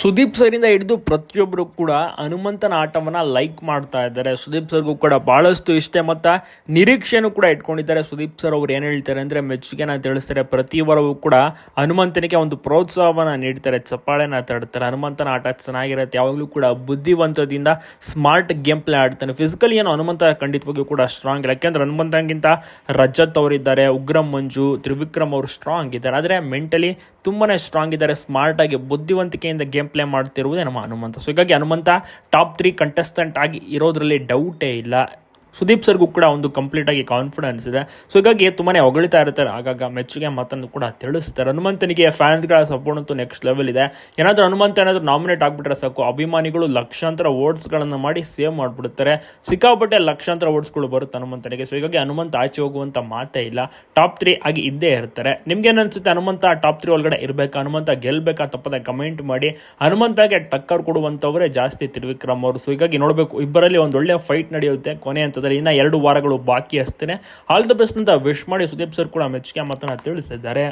ಸುದೀಪ್ ಸರಿಂದ ಹಿಡಿದು ಪ್ರತಿಯೊಬ್ಬರು ಕೂಡ ಹನುಮಂತನ ಆಟವನ್ನು ಲೈಕ್ ಮಾಡ್ತಾ ಇದ್ದಾರೆ. ಸುದೀಪ್ ಸರ್ಗೂ ಕೂಡ ಬಹಳಷ್ಟು ಇಷ್ಟ ಮತ್ತು ನಿರೀಕ್ಷೆನೂ ಕೂಡ ಇಟ್ಕೊಂಡಿದ್ದಾರೆ. ಸುದೀಪ್ ಸರ್ ಅವ್ರು ಏನು ಹೇಳ್ತಾರೆ ಅಂದರೆ ಮೆಚ್ಚುಗೆನ ತಿಳಿಸ್ತಾರೆ. ಪ್ರತಿ ವಾರವೂ ಕೂಡ ಹನುಮಂತನಿಗೆ ಒಂದು ಪ್ರೋತ್ಸಾಹವನ್ನ ನೀಡ್ತಾರೆ. ಚಪ್ಪಾಳೆನ ತಡ್ತಾರೆ. ಹನುಮಂತನ ಆಟ ಚೆನ್ನಾಗಿರುತ್ತೆ. ಯಾವಾಗಲೂ ಕೂಡ ಬುದ್ಧಿವಂತದಿಂದ ಸ್ಮಾರ್ಟ್ ಗೇಮ್ ಪ್ಲೇ ಆಡ್ತಾನೆ. ಫಿಸಿಕಲಿ ಏನು ಹನುಮಂತ ಖಂಡಿತವಾಗಿಯೂ ಕೂಡ ಸ್ಟ್ರಾಂಗ್ ಇಲ್ಲ. ಯಾಕೆಂದ್ರೆ ಹನುಮಂತನಿಗಿಂತ ರಜತ್ ಅವರಿದ್ದಾರೆ ಉಗ್ರಂ, ಮಂಜು, ತ್ರಿವಿಕ್ರಮ್ ಅವರು ಸ್ಟ್ರಾಂಗ್ ಇದ್ದಾರೆ. ಆದರೆ ಮೆಂಟಲಿ ತುಂಬಾನೇ ಸ್ಟ್ರಾಂಗ್ ಇದ್ದಾರೆ. ಸ್ಮಾರ್ಟ್ ಆಗಿ ಬುದ್ಧಿವಂತಿಕೆಯಿಂದ ಗೇಮ್ ಪ್ಲೇ ಮಾಡ್ತಿರುವುದೇ ನಮ್ಮ ಹನುಮಂತ. ಸೊ ಹೀಗಾಗಿ ಹನುಮಂತ ಟಾಪ್ ತ್ರೀ ಕಂಟೆಸ್ಟೆಂಟ್ ಆಗಿ ಇರೋದ್ರಲ್ಲಿ ಡೌಟೇ ಇಲ್ಲ. ಸುದೀಪ್ ಸರ್ಗೂ ಕೂಡ ಒಂದು ಕಂಪ್ಲೀಟ್ ಆಗಿ ಕಾನ್ಫಿಡೆನ್ಸ್ ಇದೆ. ಸೊ ಹೀಗಾಗಿ ತುಂಬಾನೇ ಹೊಗಳಿತಾ ಇರ್ತಾರೆ. ಆಗಾಗ ಮೆಚ್ಚುಗೆ ಮಾತನ್ನು ಕೂಡ ತಿಳಿಸ್ತಾರೆ. ಹನುಮಂತನಿಗೆ ಫ್ಯಾನ್ಸ್ಗಳ ಸಪೋರ್ಟ್ ಅಂತೂ ನೆಕ್ಸ್ಟ್ ಲೆವೆಲ್ ಇದೆ. ಏನಾದರೂ ಹನುಮಂತ ಏನಾದರೂ ನಾಮಿನೇಟ್ ಆಗಿಬಿಟ್ರೆ ಸಾಕು. ಅಭಿಮಾನಿಗಳು ಲಕ್ಷಾಂತರ ಓಟ್ಸ್ಗಳನ್ನು ಮಾಡಿ ಸೇವ್ ಮಾಡಿಬಿಡುತ್ತಾರೆ ಸಿಕ್ಕಾಪಟ್ಟೆ ಲಕ್ಷಾಂತರ ಓಟ್ಸ್ಗಳು ಬರುತ್ತೆ ಹನುಮಂತನಿಗೆ. ಸೊ ಹೀಗಾಗಿ ಹನುಮಂತ ಆಚೆ ಹೋಗುವಂತ ಮಾತೇ ಇಲ್ಲ. ಟಾಪ್ ತ್ರೀ ಆಗಿ ಇದ್ದೇ ಇರ್ತಾರೆ. ನಿಮ್ಗೆ ಅನ್ಸುತ್ತೆ ಹನುಮಂತ ಟಾಪ್ ತ್ರೀ ಒಳಗಡೆ ಇರಬೇಕಾ? ಹನುಮಂತ ಗೆಲ್ಬೇಕಾ ತಪ್ಪದೆ ಕಮೆಂಟ್ ಮಾಡಿ. ಹನುಮಂತಗೆ ಟಕ್ಕರ್ ಕೊಡುವಂಥವರೇ ಜಾಸ್ತಿ ತಿರುವಿಕ್ರಮ್ ಅವರು. ಸೊ ಹೀಗಾಗಿ ನೋಡಬೇಕು. ಇಬ್ಬರಲ್ಲಿ ಒಂದು ಒಳ್ಳೆ ಫೈಟ್ ನಡೆಯುತ್ತೆ. ಕೊನೆ ಹಂತದಲ್ಲಿ ಇನ್ನ ಎರಡು ವಾರಗಳು ಬಾಕಿ ಅಷ್ಟೇನೆ. ಆಲ್ ದ ಬೆಸ್ಟ್ ಅಂತ ವಿಶ್ ಮಾಡಿ ಸುದೀಪ್ ಸರ್ ಕೂಡ ಮೆಚ್ಚುಗೆ ಮಾತನ್ನ ತಿಳಿಸಿದ್ದಾರೆ.